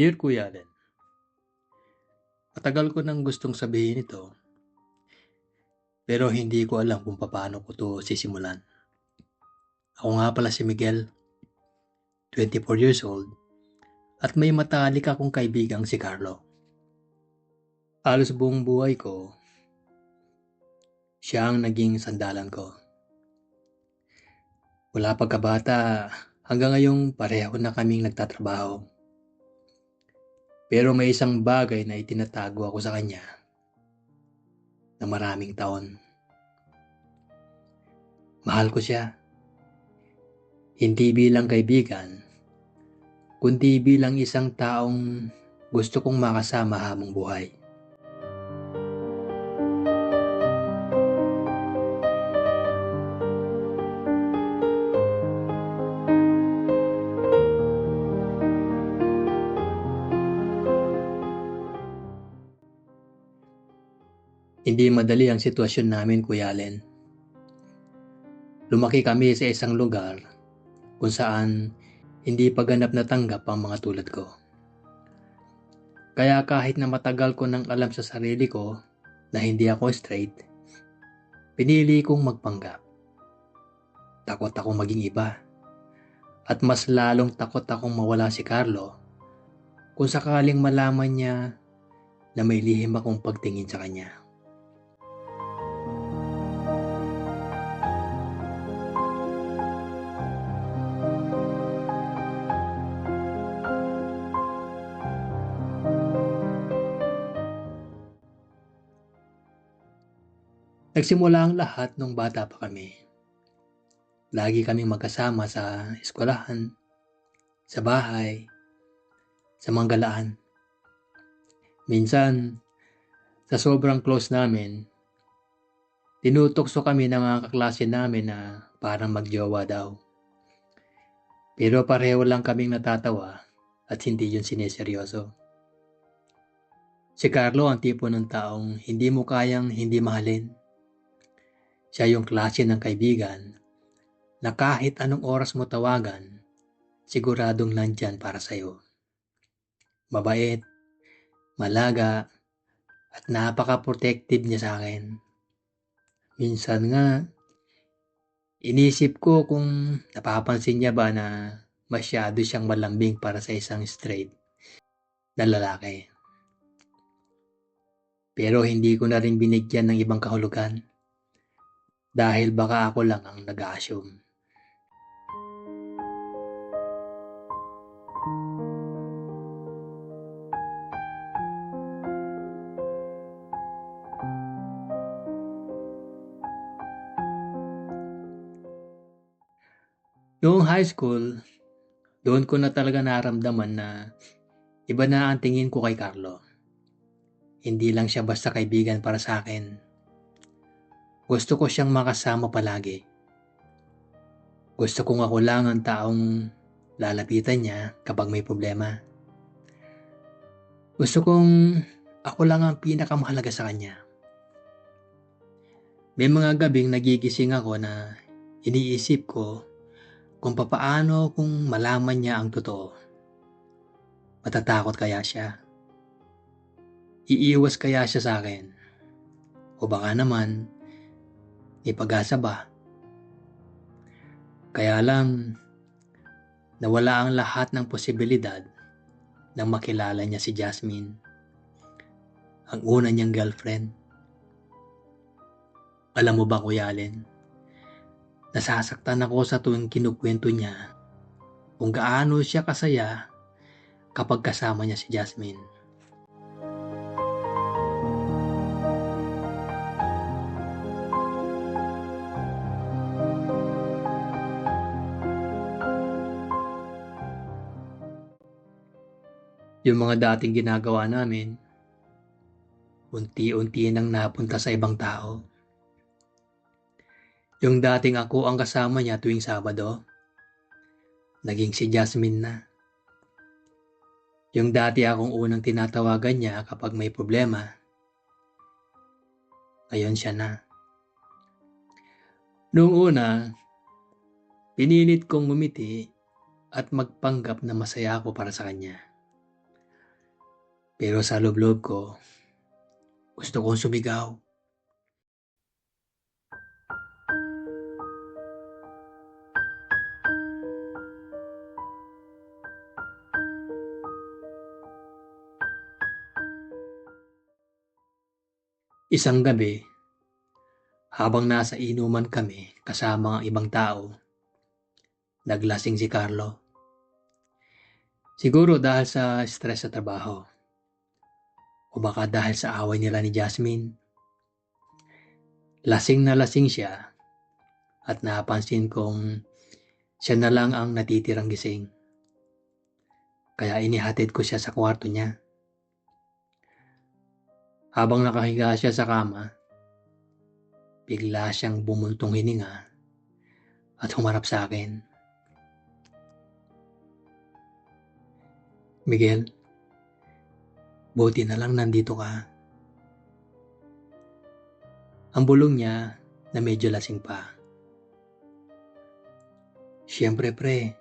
Dear Kuya Allen, matagal ko nang gustong sabihin ito, pero hindi ko alam kung paano ko to sisimulan. Ako nga pala si Miguel, 24 years old, at may matalik akong kaibigang si Carlo. Halos buong buhay ko, siya ang naging sandalan ko. Wala pagkabata, hanggang ngayong pareho na kaming nagtatrabaho. Pero may isang bagay na itinatago ako sa kanya na maraming taon. Mahal ko siya. Hindi bilang kaibigan, kundi bilang isang taong gusto kong makasama habang buhay. Hindi madali ang sitwasyon namin, Kuya Allen. Lumaki kami sa isang lugar kung saan hindi pa ganap na tanggap ang mga tulad ko. Kaya kahit na matagal ko nang alam sa sarili ko na hindi ako straight, pinili kong magpanggap. Takot akong maging iba. At mas lalong takot akong mawala si Carlo kung sakaling malaman niya na may lihim akong pagtingin sa kanya. Nagsimula ang lahat nung bata pa kami. Lagi kaming magkasama sa eskwelahan, sa bahay, sa manggalaan. Minsan, sa sobrang close namin, tinutokso kami ng mga kaklase namin na parang magjowa daw. Pero pareho lang kaming natatawa at hindi yun sineseryoso. Si Carlo ang tipo ng taong hindi mo kayang hindi mahalin siya yung klase ng kaibigan na kahit anong oras mo tawagan, siguradong nandyan para sa'yo. Mabait, malaga, at napaka-protective niya sa akin. Minsan nga, inisip ko kung napapansin niya ba na masyado siyang malambing para sa isang straight na lalaki. Pero hindi ko na rin binigyan ng ibang kahulugan dahil baka ako lang ang nag-assume. Noong high school, doon ko na talaga naramdaman na iba na ang tingin ko kay Carlo. Hindi lang siya basta kaibigan para sa akin gusto ko siyang makasama palagi. Gusto kong ako lang ang taong lalapitan niya kapag may problema. Gusto kong ako lang ang pinakamahalaga sa kanya. May mga gabing nagigising ako na iniisip ko kung papaano kung malaman niya ang totoo. Matatakot kaya siya? Iiwas kaya siya sa akin? O baka naman, may pag-asa ba? Kaya lang, nawala ang lahat ng posibilidad nang makilala niya si Jasmine, ang una niyang girlfriend. Alam mo ba, Kuya Allen, nasasaktan ako sa tuwing kinukwento niya kung gaano siya kasaya kapag kasama niya si Jasmine. Yung mga dating ginagawa namin, unti-unti nang napunta sa ibang tao. Yung dating ako ang kasama niya tuwing Sabado, naging si Jasmine na. Yung dati akong unang tinatawagan niya kapag may problema, ngayon siya na. Noong una, pinilit kong ngumiti at magpanggap na masaya ako para sa kanya. Pero sa loob-loob ko, gusto kong sumigaw. Isang gabi, habang nasa inuman kami kasama ang ibang tao, naglasing si Carlo. Siguro dahil sa stress sa trabaho. O baka dahil sa away nila ni Jasmine. Lasing na lasing siya at napansin kong siya na lang ang natitirang gising. Kaya inihatid ko siya sa kwarto niya. Habang nakahiga siya sa kama, bigla siyang bumuntong hininga at humarap sa akin. Miguel, buti na lang nandito ka. Ang bulong niya na medyo lasing pa. Siyempre pre,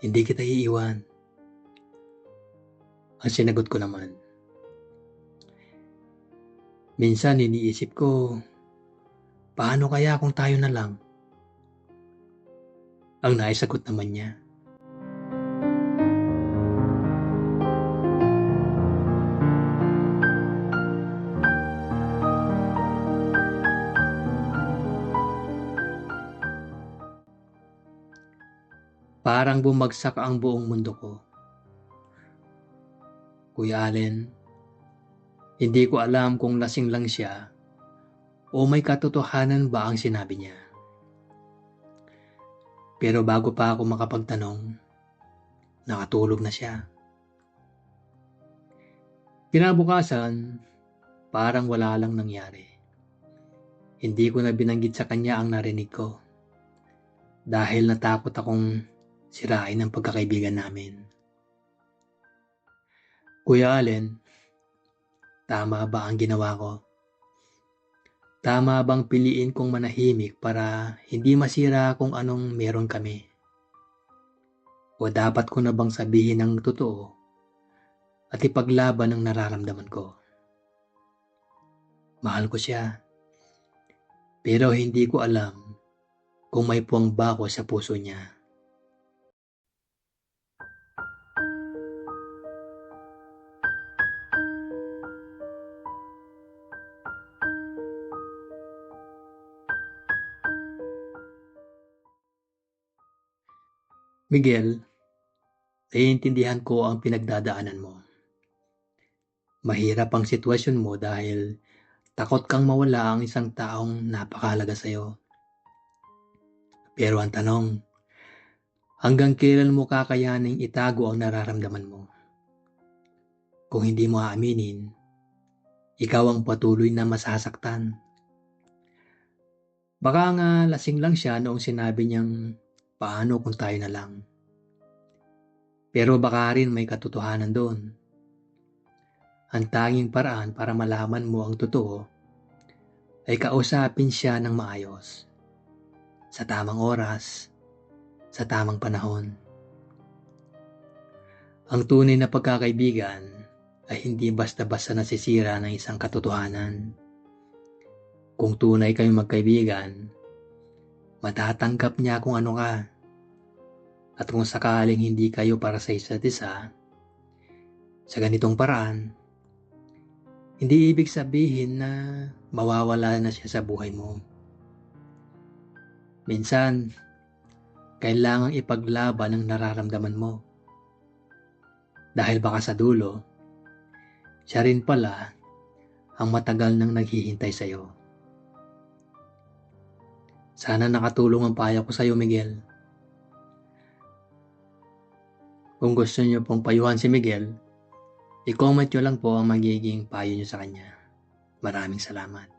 hindi kita iiwan. Ang sinagot ko naman. Minsan iniisip ko, paano kaya kung tayo na lang? Ang naisagot naman niya. Parang bumagsak ang buong mundo ko. Kuya Allen, hindi ko alam kung lasing lang siya o may katotohanan ba ang sinabi niya. Pero bago pa ako makapagtanong, nakatulog na siya. Kinabukasan, parang wala lang nangyari. Hindi ko na binanggit sa kanya ang narinig ko dahil natakot akong sirain ang pagkakaibigan namin. Kuya Allen, tama ba ang ginawa ko? Tama bang piliin kong manahimik para hindi masira kung anong meron kami? O dapat ko na bang sabihin ang totoo at ipaglaban ang nararamdaman ko? Mahal ko siya. Pero hindi ko alam kung may puwang ba ako sa puso niya. Miguel, naiintindihan ko ang pinagdadaanan mo. Mahirap ang sitwasyon mo dahil takot kang mawala ang isang taong napakahalaga sa'yo. Pero ang tanong, hanggang kailan mo kakayaning itago ang nararamdaman mo? Kung hindi mo aaminin, ikaw ang patuloy na masasaktan. Baka nga lasing lang siya noong sinabi niyang paano kung tayo na lang. Pero baka rin may katotohanan doon. Ang tanging paraan para malaman mo ang totoo ay kausapin siya ng maayos. Sa tamang oras, sa tamang panahon. Ang tunay na pagkakaibigan ay hindi basta-basta nasisira ng isang katotohanan. Kung tunay kayong magkaibigan, matatanggap niya kung ano ka. At kung sakaling hindi kayo para sa isa't isa, sa ganitong paraan, hindi ibig sabihin na mawawala na siya sa buhay mo. Minsan, kailangang ipaglaban ang nararamdaman mo. Dahil baka sa dulo, siya rin pala ang matagal nang naghihintay sa iyo. Sana nakatulong ang payo ko sa iyo, Miguel. Kung gusto niyo pong payuhan si Miguel, i-comment nyo lang po ang magiging payo niyo sa kanya. Maraming salamat.